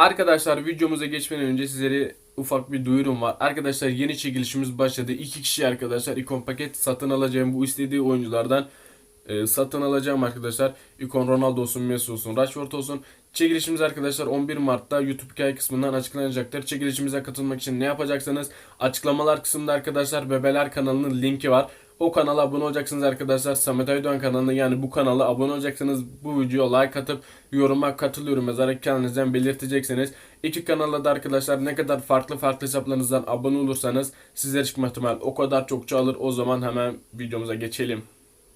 Arkadaşlar videomuza geçmeden önce sizlere ufak bir duyurum var. Arkadaşlar yeni çekilişimiz başladı. İki kişi arkadaşlar ikon paket satın alacağım. Bu istediği oyunculardan e, satın alacağım arkadaşlar. İkon Ronaldo olsun, Messi olsun, Rashford olsun. Çekilişimiz arkadaşlar 11 Mart'ta YouTube hikaye kısmından açıklanacaktır. Çekilişimize katılmak için ne yapacaksınız? Açıklamalar kısmında arkadaşlar Bebeler kanalının linki var. O kanala abone olacaksınız arkadaşlar. Samet Aydoğan kanalına yani bu kanala abone olacaksınız. Bu videoya like atıp yoruma katılıyorum yazarak kendinizden belirteceksiniz. İki kanalda da arkadaşlar ne kadar farklı farklı hesaplarınızdan abone olursanız sizler çıkma ihtimal o kadar çok çoğalır. O zaman hemen videomuza geçelim.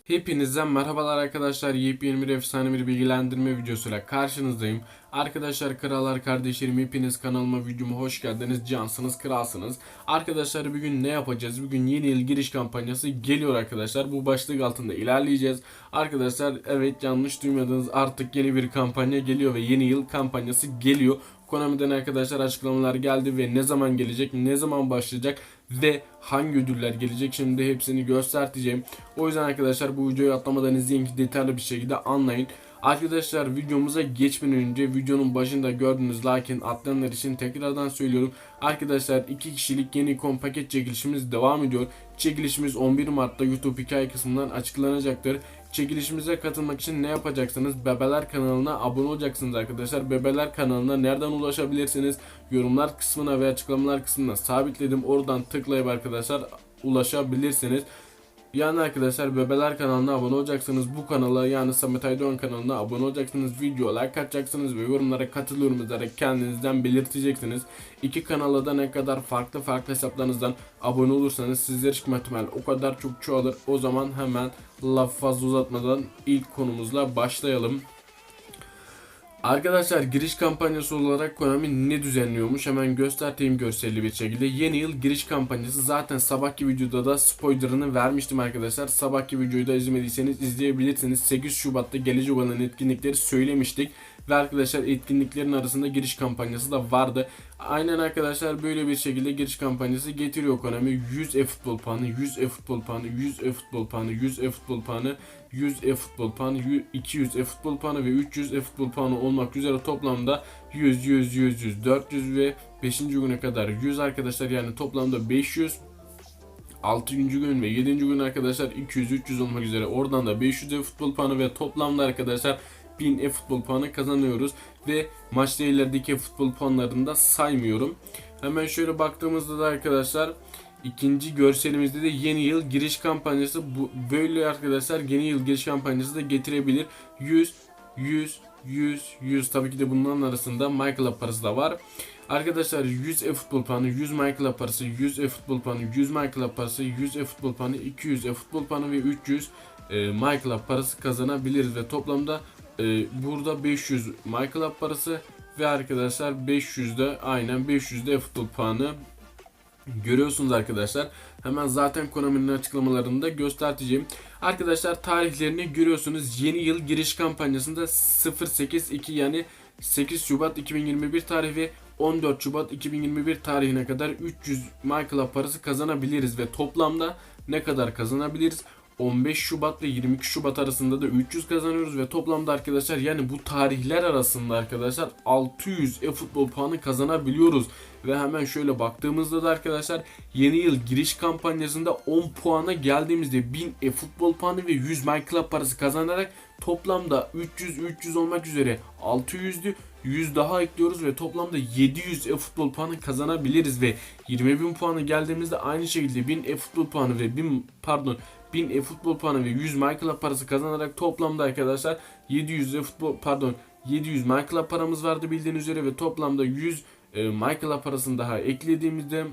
Hepinizden merhabalar arkadaşlar. Yepyeni bir efsane bir bilgilendirme videosuyla karşınızdayım. Arkadaşlar krallar kardeşlerim hepiniz kanalıma videoma hoş geldiniz. Cansınız kralsınız. Arkadaşlar bugün ne yapacağız? Bugün yeni yıl giriş kampanyası geliyor arkadaşlar. Bu başlık altında ilerleyeceğiz. Arkadaşlar evet yanlış duymadınız artık yeni bir kampanya geliyor ve yeni yıl kampanyası geliyor. Konami'den arkadaşlar açıklamalar geldi ve ne zaman gelecek, ne zaman başlayacak ve hangi ödüller gelecek şimdi hepsini göstereceğim. O yüzden arkadaşlar bu videoyu atlamadan izleyin ki detaylı bir şekilde anlayın. Arkadaşlar videomuza geçmeden önce videonun başında gördüğünüz lakin atlayanlar için tekrardan söylüyorum. Arkadaşlar iki kişilik yeni ikon paket çekilişimiz devam ediyor. Çekilişimiz 11 Mart'ta YouTube hikaye kısmından açıklanacaktır. Çekilişimize katılmak için ne yapacaksınız? Bebeler kanalına abone olacaksınız arkadaşlar. Bebeler kanalına nereden ulaşabilirsiniz? Yorumlar kısmına ve açıklamalar kısmına sabitledim. Oradan tıklayıp arkadaşlar ulaşabilirsiniz. Yani arkadaşlar Bebeler kanalına abone olacaksınız. Bu kanala yani Samet Aydoğan kanalına abone olacaksınız. Video like atacaksınız ve yorumlara katılıyorum yazarak kendinizden belirteceksiniz. İki kanala da ne kadar farklı farklı hesaplarınızdan abone olursanız sizler çıkma ihtimal o kadar çok çoğalır. O zaman hemen laf fazla uzatmadan ilk konumuzla başlayalım. Arkadaşlar giriş kampanyası olarak Konami ne düzenliyormuş hemen göstereyim görselli bir şekilde. Yeni yıl giriş kampanyası zaten sabahki videoda da spoilerını vermiştim arkadaşlar. Sabahki videoyu da izlemediyseniz izleyebilirsiniz. 8 Şubat'ta gelecek olan etkinlikleri söylemiştik. Ve arkadaşlar etkinliklerin arasında giriş kampanyası da vardı. Aynen arkadaşlar böyle bir şekilde giriş kampanyası getiriyor Konami. 100 e-futbol puanı, 100 e-futbol puanı, 100 e-futbol puanı, 100 e-futbol puanı, 100 e-futbol puanı, 200 e-futbol puanı ve 300 e-futbol puanı olmak üzere toplamda 100, 100, 100, 100, 400 ve 5. güne kadar 100 arkadaşlar yani toplamda 500 6. gün ve 7. gün arkadaşlar 200 300 olmak üzere oradan da 500 e futbol puanı ve toplamda arkadaşlar 1000 e futbol puanı kazanıyoruz ve maç değerlerdeki futbol puanlarını da saymıyorum. Hemen şöyle baktığımızda da arkadaşlar ikinci görselimizde de yeni yıl giriş kampanyası bu böyle arkadaşlar yeni yıl giriş kampanyası da getirebilir. 100 100 100 100 tabii ki de bunların arasında Michael parası da var. Arkadaşlar 100 e-futbol puanı, 100 Michael parası, 100 e-futbol puanı, 100 Michael parası, 100 e-futbol puanı, 200 e-futbol puanı ve 300 e, Michael parası kazanabiliriz ve toplamda e, burada 500 Michael parası ve arkadaşlar 500 de aynen 500 de e-futbol puanı görüyorsunuz arkadaşlar. Hemen zaten Konami'nin açıklamalarında göstereceğim. Arkadaşlar tarihlerini görüyorsunuz. Yeni yıl giriş kampanyasında 082 yani 8 Şubat 2021 tarihi ve 14 Şubat 2021 tarihine kadar 300 Michael parası kazanabiliriz ve toplamda ne kadar kazanabiliriz? 15 Şubat ve 22 Şubat arasında da 300 kazanıyoruz ve toplamda arkadaşlar yani bu tarihler arasında arkadaşlar 600 e-futbol puanı kazanabiliyoruz. Ve hemen şöyle baktığımızda da arkadaşlar yeni yıl giriş kampanyasında 10 puana geldiğimizde 1000 e-futbol puanı ve 100 MyClub parası kazanarak toplamda 300 300 olmak üzere 600'lü 100 daha ekliyoruz ve toplamda 700 e-futbol puanı kazanabiliriz ve 20.000 puanı geldiğimizde aynı şekilde 1000 e-futbol puanı ve 1000 pardon 1000 e-futbol puanı ve 100 MyClub parası kazanarak toplamda arkadaşlar 700 e-futbol pardon 700 MyClub paramız vardı bildiğiniz üzere ve toplamda 100 e, MyClub parasını daha eklediğimizde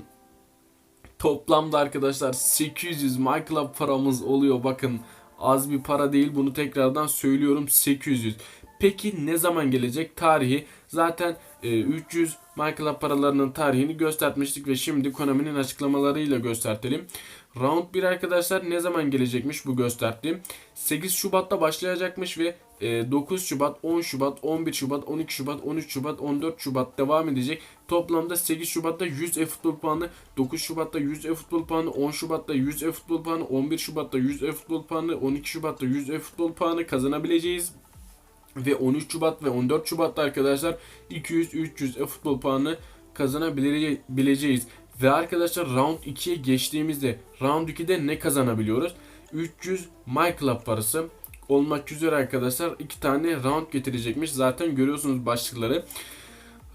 toplamda arkadaşlar 800 MyClub paramız oluyor bakın az bir para değil bunu tekrardan söylüyorum 800 Peki ne zaman gelecek? Tarihi zaten e, 300 MyClub paralarının tarihini göstermiştik ve şimdi Konami'nin açıklamalarıyla göstertelim. Round 1 arkadaşlar ne zaman gelecekmiş bu gösterdiğim. 8 Şubat'ta başlayacakmış ve 9 Şubat, 10 Şubat, 11 Şubat, 12 Şubat, 13 Şubat, 14 Şubat devam edecek. Toplamda 8 Şubat'ta 100 e-futbol puanı, 9 Şubat'ta 100 e-futbol puanı, 10 Şubat'ta 100 e-futbol puanı, 11 Şubat'ta 100 e-futbol puanı, 12 Şubat'ta 100 e-futbol puanı kazanabileceğiz. ve 13 Şubat ve 14 Şubat'ta arkadaşlar 200-300 e-futbol puanı kazanabileceğiz. Ve arkadaşlar round 2'ye geçtiğimizde round 2'de ne kazanabiliyoruz? 300 My Club parası olmak üzere arkadaşlar iki tane round getirecekmiş. Zaten görüyorsunuz başlıkları.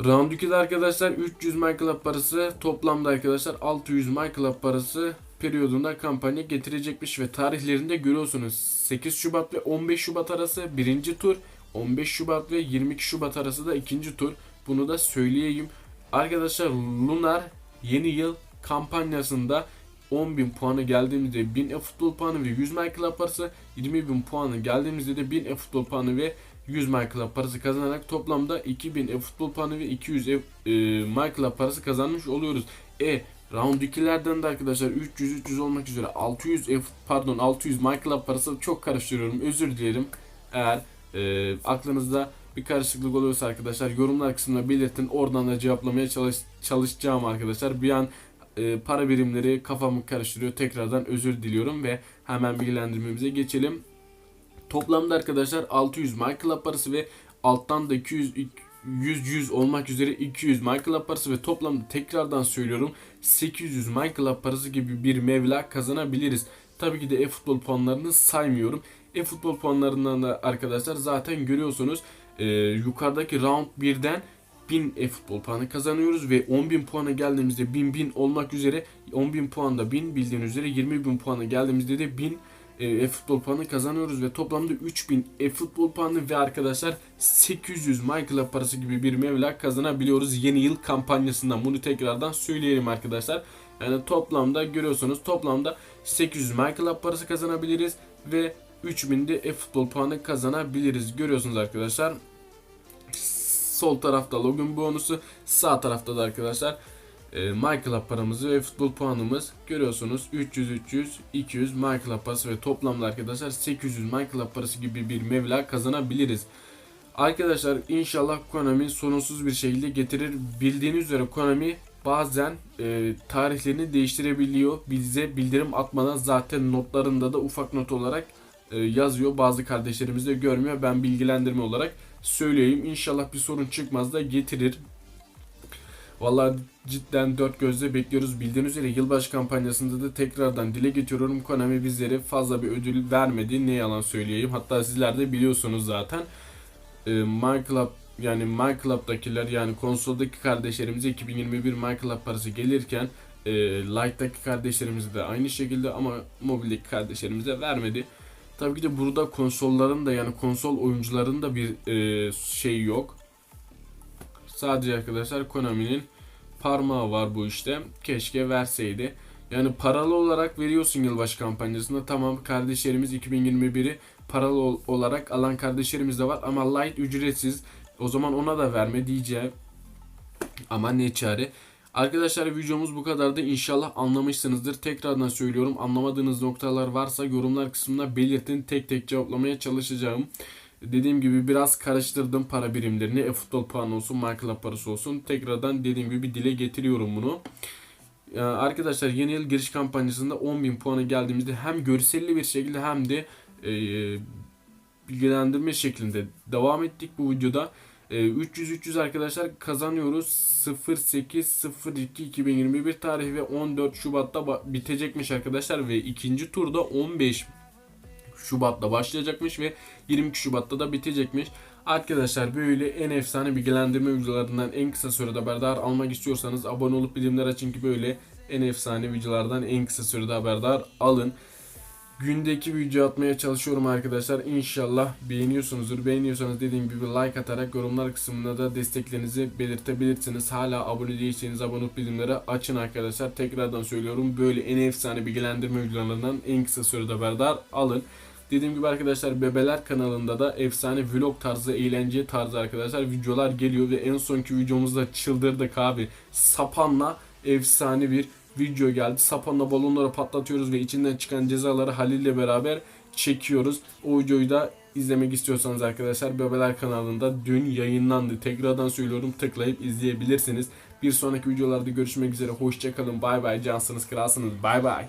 Round 2'de arkadaşlar 300 My Club parası toplamda arkadaşlar 600 My Club parası periyodunda kampanya getirecekmiş ve tarihlerinde görüyorsunuz 8 Şubat ve 15 Şubat arası birinci tur 15 Şubat ve 22 Şubat arası da ikinci tur bunu da söyleyeyim arkadaşlar Lunar yeni yıl kampanyasında 10.000 puanı geldiğimizde 1000 e-futbol puanı ve 100 My Club parası 20.000 puanı geldiğimizde de 1000 e-futbol puanı ve 100 My parası kazanarak toplamda 2000 e-futbol puanı ve 200 e, e, My parası kazanmış oluyoruz. E Round 2'lerden de arkadaşlar 300 300 olmak üzere 600 F, pardon 600 My parası çok karıştırıyorum. Özür dilerim. Eğer e, aklınızda bir karışıklık oluyorsa arkadaşlar yorumlar kısmına belirtin. Oradan da cevaplamaya çalış, çalışacağım arkadaşlar. Bir an e, para birimleri kafamı karıştırıyor. Tekrardan özür diliyorum ve hemen bilgilendirmemize geçelim. Toplamda arkadaşlar 600 My Club parası ve alttan da 200 100 100 olmak üzere 200 My Club parası ve toplamda tekrardan söylüyorum 800 My Club parası gibi bir mevla kazanabiliriz. Tabii ki de e-futbol puanlarını saymıyorum. E-futbol puanlarından da arkadaşlar zaten görüyorsunuz e, yukarıdaki round 1'den 1000 e-futbol puanı kazanıyoruz ve 10.000 puana geldiğimizde 1000 1000 olmak üzere 10.000 puanda 1000 bildiğiniz üzere 20.000 puana geldiğimizde de 1000 e-futbol puanı kazanıyoruz ve toplamda 3000 e-futbol puanı ve arkadaşlar 800 My Club parası gibi bir mevla kazanabiliyoruz yeni yıl kampanyasından. Bunu tekrardan söyleyelim arkadaşlar. Yani toplamda görüyorsunuz toplamda 800 My Club parası kazanabiliriz ve 3000 de e-futbol puanı kazanabiliriz. Görüyorsunuz arkadaşlar. Sol tarafta login bonusu, sağ tarafta da arkadaşlar e, My Club paramızı ve futbol puanımız görüyorsunuz 300 300 200 My Club parası ve toplamda arkadaşlar 800 My Club parası gibi bir meblağ kazanabiliriz. Arkadaşlar inşallah Konami sorunsuz bir şekilde getirir. Bildiğiniz üzere Konami bazen e, tarihlerini değiştirebiliyor. Bize bildirim atmadan zaten notlarında da ufak not olarak yazıyor. Bazı kardeşlerimiz de görmüyor. Ben bilgilendirme olarak söyleyeyim. İnşallah bir sorun çıkmaz da getirir. Vallahi cidden dört gözle bekliyoruz. Bildiğiniz üzere yılbaşı kampanyasında da tekrardan dile getiriyorum. Konami bizlere fazla bir ödül vermedi. Ne yalan söyleyeyim. Hatta sizler de biliyorsunuz zaten. Ee, My Club yani My Club'dakiler yani konsoldaki kardeşlerimize 2021 My Club parası gelirken e, Lite'daki kardeşlerimize de aynı şekilde ama mobildeki kardeşlerimize vermedi. Tabii ki de burada konsolların da yani konsol oyuncuların da bir e, şey yok. Sadece arkadaşlar Konami'nin parmağı var bu işte. Keşke verseydi. Yani paralı olarak veriyorsun yılbaşı kampanyasında. Tamam kardeşlerimiz 2021'i paralı olarak alan kardeşlerimiz de var ama light ücretsiz. O zaman ona da verme diyeceğim. Ama ne çare. Arkadaşlar videomuz bu kadardı. İnşallah anlamışsınızdır. Tekrardan söylüyorum. Anlamadığınız noktalar varsa yorumlar kısmına belirtin. Tek tek cevaplamaya çalışacağım. Dediğim gibi biraz karıştırdım para birimlerini. E-futbol puanı olsun, My Club parası olsun. Tekrardan dediğim gibi dile getiriyorum bunu. arkadaşlar yeni yıl giriş kampanyasında 10.000 puanı geldiğimizde hem görselli bir şekilde hem de e, bilgilendirme şeklinde devam ettik bu videoda. 300-300 arkadaşlar kazanıyoruz. 08-02-2021 tarihi ve 14 Şubat'ta bitecekmiş arkadaşlar ve ikinci turda 15 Şubat'ta başlayacakmış ve 22 Şubat'ta da bitecekmiş. Arkadaşlar böyle en efsane bilgilendirme videolarından en kısa sürede haberdar almak istiyorsanız abone olup bilimler açın ki böyle en efsane videolardan en kısa sürede haberdar alın. Gündeki video atmaya çalışıyorum arkadaşlar. İnşallah beğeniyorsunuzdur. Beğeniyorsanız dediğim gibi like atarak yorumlar kısmında da desteklerinizi belirtebilirsiniz. Hala abone değilseniz abone olup bildirimleri açın arkadaşlar. Tekrardan söylüyorum böyle en efsane bilgilendirme videolarından en kısa sürede haberdar alın. Dediğim gibi arkadaşlar Bebeler kanalında da efsane vlog tarzı, eğlence tarzı arkadaşlar videolar geliyor ve en sonki videomuzda çıldırdık abi. Sapanla efsane bir video geldi. Sapanla balonları patlatıyoruz ve içinden çıkan cezaları Halil ile beraber çekiyoruz. O videoyu da izlemek istiyorsanız arkadaşlar Bebeler kanalında dün yayınlandı. Tekrardan söylüyorum tıklayıp izleyebilirsiniz. Bir sonraki videolarda görüşmek üzere. Hoşçakalın. Bay bay. Cansınız kralsınız. Bay bay.